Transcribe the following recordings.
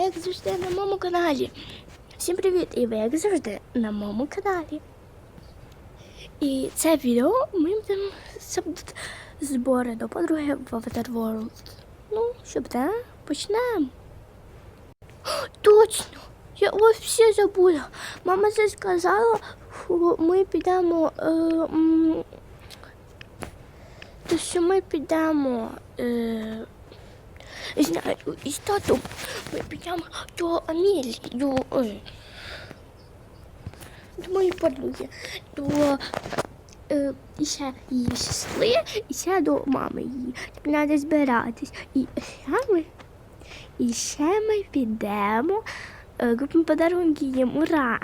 як завжди на моєму каналі. Всім привіт! І ви як завжди на моєму каналі. І це відео ми будемо збори до подруги в Avatar World. Ну, що буде? Почнемо. Точно! Я ось все забула. Мама це сказала, що ми підемо. Е, то що ми підемо. Е, знаю, із татом ми підемо до Амелії, до, ой, до моєї подруги, до е, ще її сестри, і ще до мами її. Треба збиратись. І ще ми, і ще ми підемо, е, купимо подарунки їм, ура!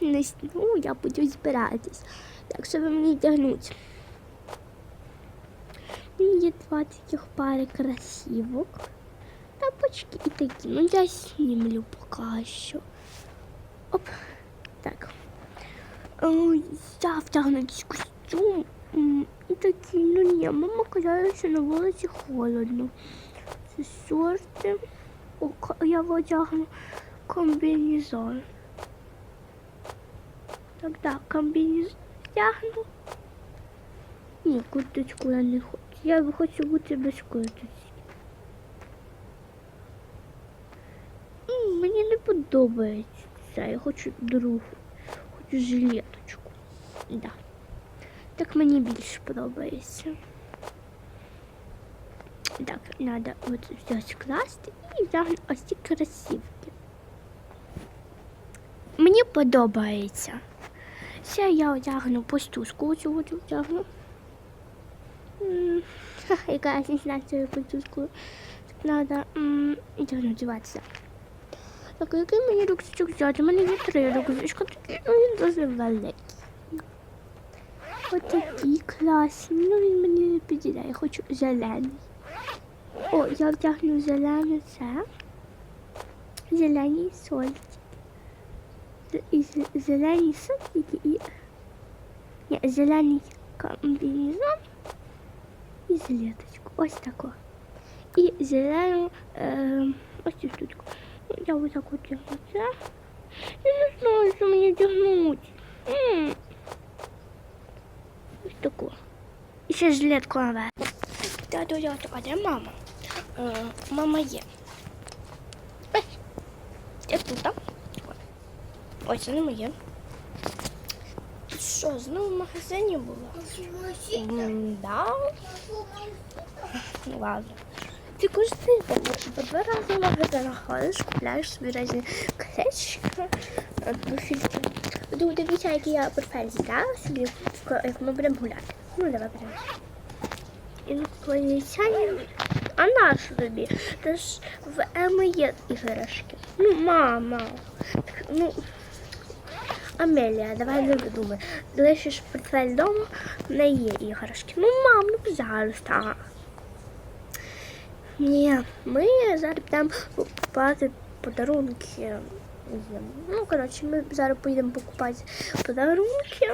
Ну, я буду збиратись. Так що ви мені тягнуть. Є два таких пари красивок. Тапочки і такі. Ну, я знімлю поки що. Оп. Так. О, я втягну костюм. І такі, ну ні, мама казала, що на вулиці холодно. Це шорти. О, я одягну комбінезон. Так, так, комбінезон втягну. Ні, курточку я не хочу. Я хочу бути без курточки. Мені не подобається. Я хочу другу. Хочу жилеточку. Да. Так мені більше подобається. Так, треба от взяти скласти і взяти ось ці красивки. Мені подобається. Це я одягну пустушку, оцю одягну. Яка пустушкою. Надо м, йти надіватися. Так, який мені рюкзачок взяти? У мене є три рюкзачка, такі, ну він дуже великий. Ось такі класні. Ну він мені не підійде, я хочу зелений. О, я вдягну зелене це. Зелені сольки. І з- зелені сольки і. Ні, зелений комбінезон і жилеточку. Ось тако. І зелену е, ось цю штучку. Ну, Я ось так от тягну це. Я не знаю, що мені тягнуть. М. Ось таку. І ще жилетку наверх. Тату, я а де мама? Е, мама є. Ой, Я тут, так? Ось це не моє. Ти Що, знову в магазині була? Да. Ну ладно. Ти кожен день по два рази в магазин ходиш, купляєш собі різні клечки, профільки. Ну, дивіться, які я портфель зібрала собі, як ми будемо гуляти. Ну, давай будемо. Інопланетяні. А наш тобі? Та ж в Еми є іграшки. Ну, мама. Ну, Амелія, давай не видумай. Лишиш портфель вдома, в неї є іграшки. Ну, мам, ну пожалуйста. Ні, ми зараз будемо купувати подарунки. Ну, коротше, ми зараз поїдемо покупати подарунки,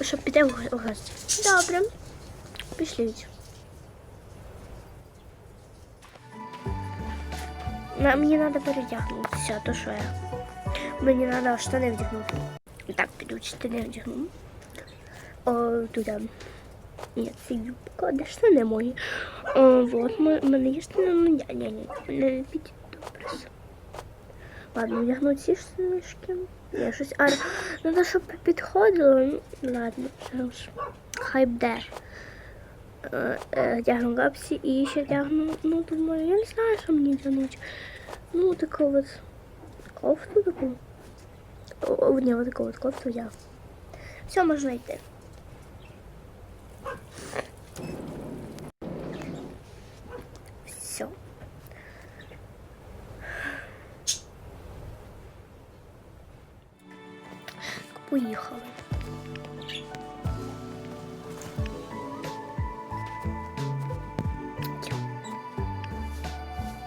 щоб піти в гості. Добре. Пішліть. Мені треба передягнутися, то що я. Мені треба штани вдягнути. Так, піду штани вдягну. О, туди. Ні, це юбка, де штани мої. О, вот, м- мене є штани, ну, ні, ні, ні, не підійде добре. Ладно, вдягну ці штанишки. Я щось, а, треба, щоб підходило, ну, ладно. Хай буде. Е, е, Вдягну гапсі і ще вдягну, ну, думаю, я не знаю, що мені вдягнути. Ну, таку от кофту таку. О, о, ні, вот таку от кофту я. Все, можна йти. Все. Поїхали.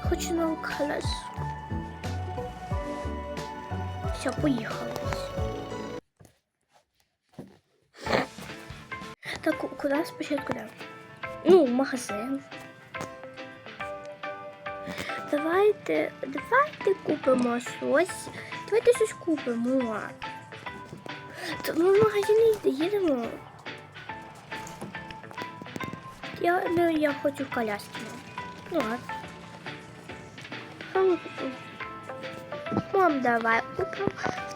Хочу на колесо. Все, поїхали. Так, ку- куди спочатку? Да? Ну, магазин. давайте, давайте купимо щось. Давайте щось купимо. То ми в магазин їдемо. Я, ну, я хочу коляски. Ну ладно. Мам, давай купимо.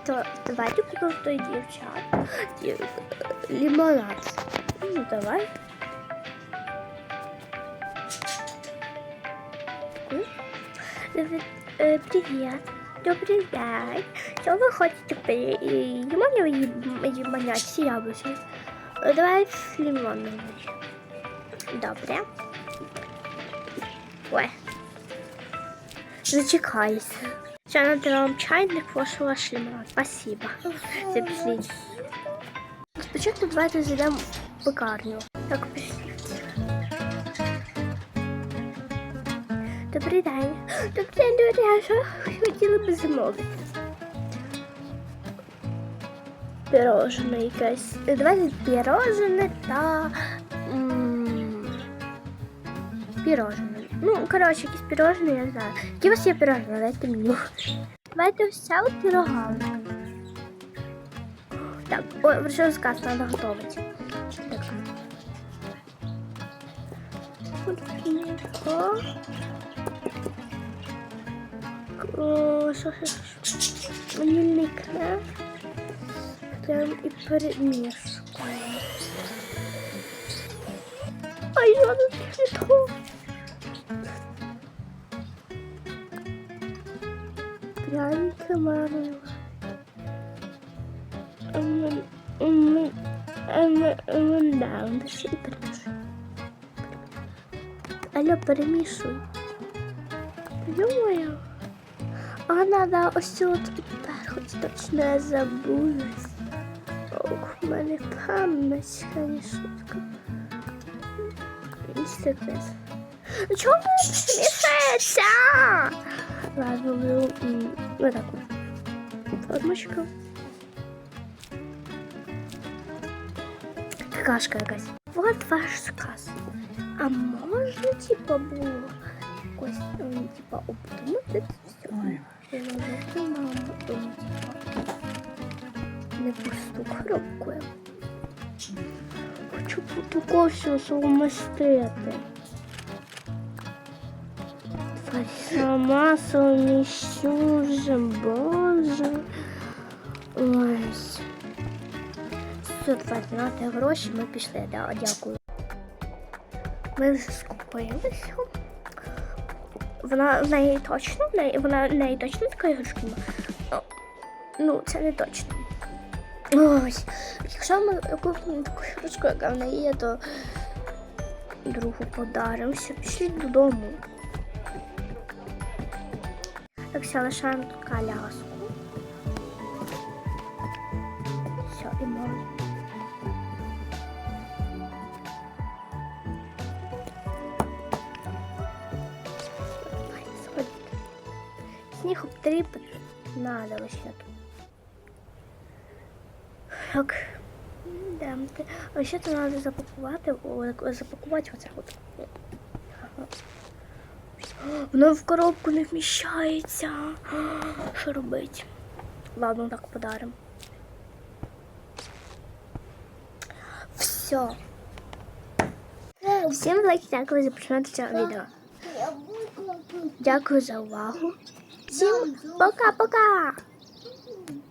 То, давайте купимо в той дівчат. Ді- Лимонад. Ну, давай. М? Привет, э, Привет. Добрый день. Що ви хочете пити? Лимон і лимонад чи яблучний? Е, Давай з лимоном. Добре. Ой. Зачекайся. Ще надо вам чайник, ваш ваш лимонад. Спасибо. Це пішли. Спочатку давайте зайдемо в пекарню. Так, пішли. Добрий день. Добрий день, добрий день. Що хотіли б замовити? Пірожне якесь. Давайте пірожне та м, пірожне. Ну, коротше, якісь пірожне, я знаю. Які у вас є пірожне? Дайте мені. Давайте ось ця от пірогалка. Так, ой, вже сказ треба готувати. Так. Швидко. О, що, що, що? Ванільний крем. Крем і перемішкуємо. Ай, я не то. Пряники марила. Ще і перемішуй. Алло, перемішуй. Думаю. А надо ось цю от тепер хоч точно я забулась. Ох, в мене пам'ять, не шутка. Не секрет. Ну чого ви мішається? Ладно, беру м, вот формочку. Какашка якась. Вот ваш сказ. А можна, типа, було якось, м, типа, обдумати це все? Я навіть маму, м, типа, не пусту коробку. Хочу такого всього совместити. Сама совміщу вже, боже. Ось. Все, давайте нати гроші, ми пішли, да, дякую. Ми вже скупилися. Вона в неї точно, в неї, вона в неї точно така іграшка? О, Ну, це не точно. Ось. Якщо ми купимо таку іграшку, яка в неї є, то другу подаримо. Все, пішли додому. Так, все, лишаємо тут коляску. Все, і можна. Сходи. Сніг обтріпати надо лише тут. Так. Йдемте. А ще тут треба запакувати, запакувати оце от. Воно в коробку не вміщається. Що робити? Ладно, так подаримо. Все. Всім велике дякую за просмотр цього відео. Дякую за увагу. Всім пока-пока!